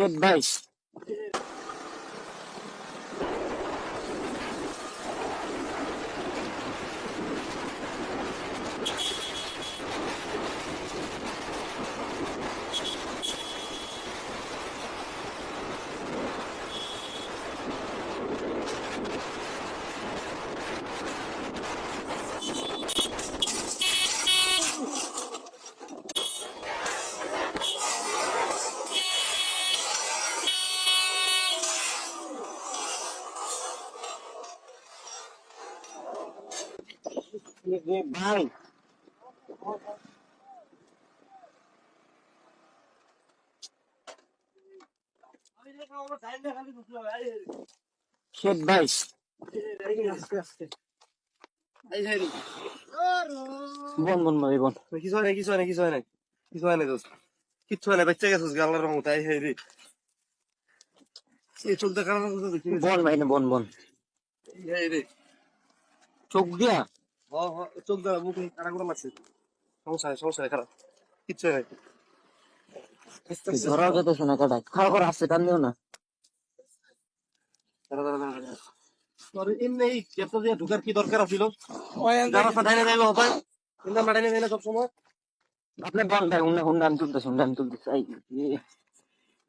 advice. ভাই শেখ ভাই বন বন ভাই বন কিছু হয় না কিছু হয় না কিছু হয় না কিছু হয় না দোস্ত কিচ্ছু হয় বন ভাই না চোখ দিয়া চোখ দ্বারা মুখ কাটা করে মারছে সমস্যা হয় সমস্যা হয় খারাপ। কিচ্ছু হয় না ধরাও যেত শোনা কাটা খাওয়া করে আসছে টান দিও না। দাঁড়া, দাঁড়া, দাঁড়া, দাঁড়া। তোর এমনি এই গ্যাপটা দিয়ে ঢোকার কি দরকার ছিল যারা ডাইনে যাইবে হবে কিন্তু আমরা ডাইনে যাই না সবসময়। আপনি বল ভাই উন্না উন্না আমি তুলতেছি উন্না আমি তুলতেছি এই, এই,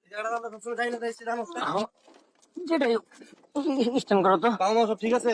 এই জায়গাটা আমরা সবসময় ডাইনে যাইছি জানো না? আহ, যেটা স্ট্যান্ড করো তো। সব ঠিক আছে?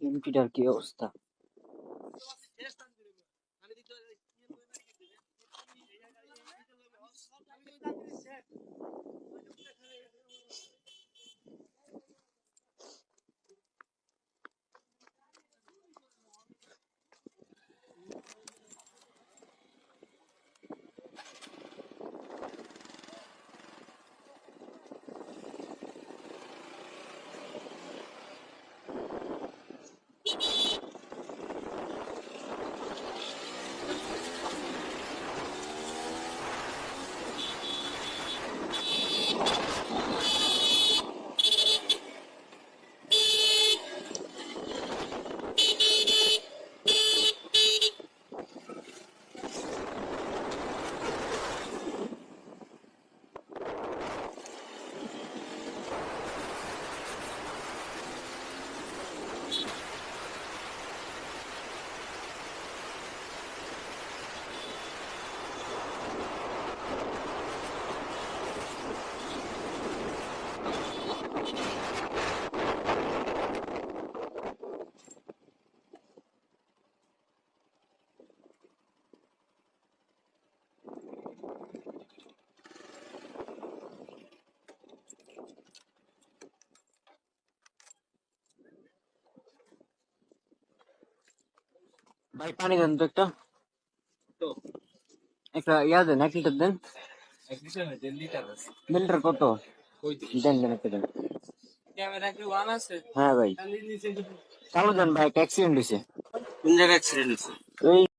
এমপিটার কি অবস্থা? Bipanic, doctor. Yo, ya de nacido, ¿dónde? Aquí se me tiene que hacer. Ventrocoto. হ্যাঁ ভাই। চালু যান ভাই? একটা অ্যাক্সিডেন্ট হয়েছে কোন জায়গায় অ্যাক্সিডেন্ট হয়েছে